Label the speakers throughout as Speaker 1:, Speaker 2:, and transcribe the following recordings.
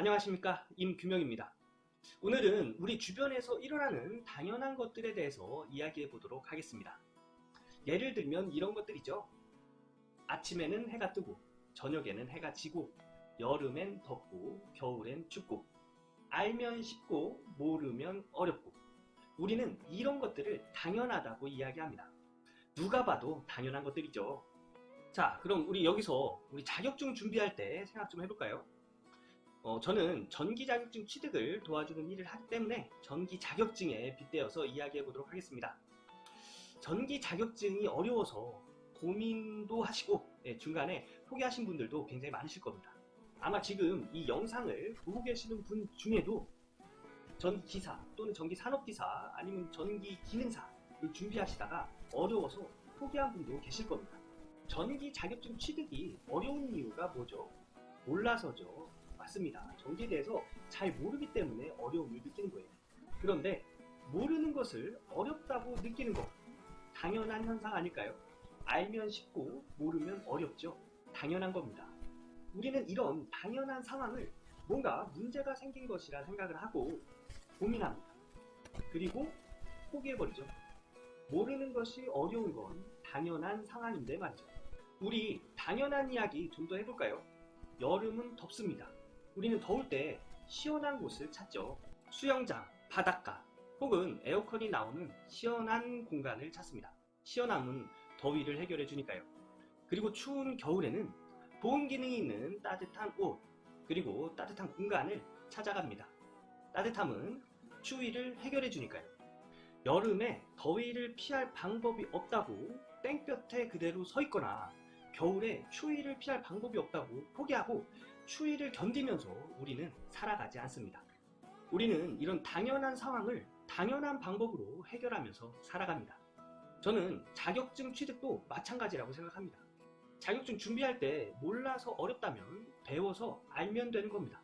Speaker 1: 안녕하십니까 임규명입니다. 오늘은 우리 주변에서 일어나는 당연한 것들에 대해서 이야기해 보도록 하겠습니다. 예를 들면 이런 것들이죠. 아침에는 해가 뜨고 저녁에는 해가 지고 여름엔 덥고 겨울엔 춥고 알면 쉽고 모르면 어렵고 우리는 이런 것들을 당연하다고 이야기합니다. 누가 봐도 당연한 것들이죠. 자, 그럼 우리 여기서 우리 자격증 준비할 때 생각 좀 해볼까요? 어, 저는 전기 자격증 취득을 도와주는 일을 하기 때문에 전기 자격증에 빗대어서 이야기해 보도록 하겠습니다. 전기 자격증이 어려워서 고민도 하시고 예, 중간에 포기하신 분들도 굉장히 많으실 겁니다. 아마 지금 이 영상을 보고 계시는 분 중에도 전기 기사 또는 전기 산업 기사 아니면 전기 기능사를 준비하시다가 어려워서 포기한 분도 계실 겁니다. 전기 자격증 취득이 어려운 이유가 뭐죠? 몰라서죠. 맞습니다. 전기에 대해서 잘 모르기 때문에 어려움을 느끼는 거예요. 그런데 모르는 것을 어렵다고 느끼는 것 당연한 현상 아닐까요? 알면 쉽고 모르면 어렵죠. 당연한 겁니다. 우리는 이런 당연한 상황을 뭔가 문제가 생긴 것이라 생각을 하고 고민합니다. 그리고 포기해버리죠. 모르는 것이 어려운 건 당연한 상황인데 말이죠. 우리 당연한 이야기 좀 더 해볼까요? 여름은 덥습니다. 우리는 더울 때 시원한 곳을 찾죠. 수영장, 바닷가, 혹은 에어컨이 나오는 시원한 공간을 찾습니다. 시원함은 더위를 해결해 주니까요. 그리고 추운 겨울에는 보온 기능이 있는 따뜻한 옷, 그리고 따뜻한 공간을 찾아갑니다. 따뜻함은 추위를 해결해 주니까요. 여름에 더위를 피할 방법이 없다고 땡볕에 그대로 서 있거나 겨울에 추위를 피할 방법이 없다고 포기하고 추위를 견디면서 우리는 살아가지 않습니다. 우리는 이런 당연한 상황을 당연한 방법으로 해결하면서 살아갑니다. 저는 자격증 취득도 마찬가지라고 생각합니다. 자격증 준비할 때 몰라서 어렵다면 배워서 알면 되는 겁니다.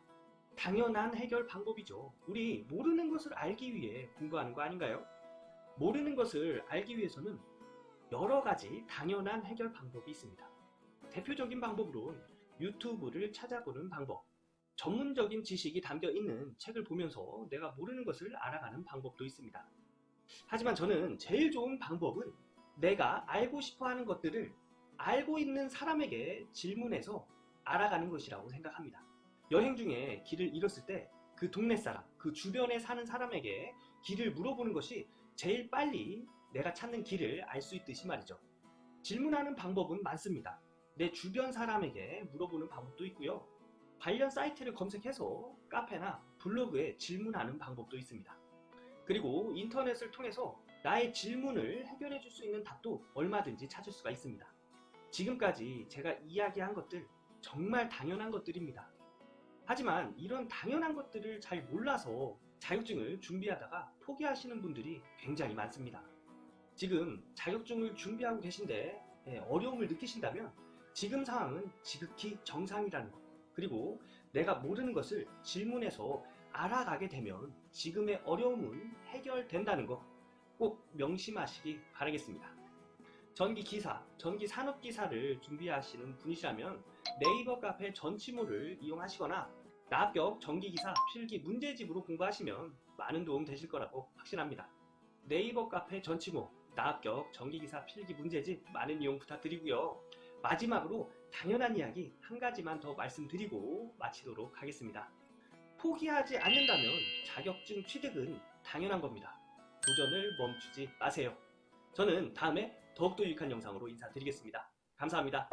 Speaker 1: 당연한 해결 방법이죠. 우리 모르는 것을 알기 위해 공부하는 거 아닌가요? 모르는 것을 알기 위해서는 여러 가지 당연한 해결 방법이 있습니다. 대표적인 방법으론 유튜브를 찾아보는 방법, 전문적인 지식이 담겨 있는 책을 보면서 내가 모르는 것을 알아가는 방법도 있습니다. 하지만 저는 제일 좋은 방법은 내가 알고 싶어 하는 것들을 알고 있는 사람에게 질문해서 알아가는 것이라고 생각합니다. 여행 중에 길을 잃었을 때 그 동네 사람, 그 주변에 사는 사람에게 길을 물어보는 것이 제일 빨리 내가 찾는 길을 알 수 있듯이 말이죠. 질문하는 방법은 많습니다. 내 주변 사람에게 물어보는 방법도 있고요. 관련 사이트를 검색해서 카페나 블로그에 질문하는 방법도 있습니다. 그리고 인터넷을 통해서 나의 질문을 해결해 줄 수 있는 답도 얼마든지 찾을 수가 있습니다. 지금까지 제가 이야기한 것들 정말 당연한 것들입니다. 하지만 이런 당연한 것들을 잘 몰라서 자격증을 준비하다가 포기하시는 분들이 굉장히 많습니다. 지금 자격증을 준비하고 계신데 예, 어려움을 느끼신다면 지금 상황은 지극히 정상이라는 것. 그리고 내가 모르는 것을 질문해서 알아가게 되면 지금의 어려움은 해결된다는 거꼭 명심하시기 바라겠습니다. 전기 기사, 전기 산업 기사를 준비하시는 분이시라면 네이버 카페 전치모를 이용하시거나 나합격 전기 기사 필기 문제집으로 공부하시면 많은 도움 되실 거라고 확신합니다. 네이버 카페 전치모 나합격 전기 기사 필기 문제집 많은 이용 부탁드리고요. 마지막으로 당연한 이야기 한 가지만 더 말씀드리고 마치도록 하겠습니다. 포기하지 않는다면 자격증 취득은 당연한 겁니다. 도전을 멈추지 마세요. 저는 다음에 더욱더 유익한 영상으로 인사드리겠습니다. 감사합니다.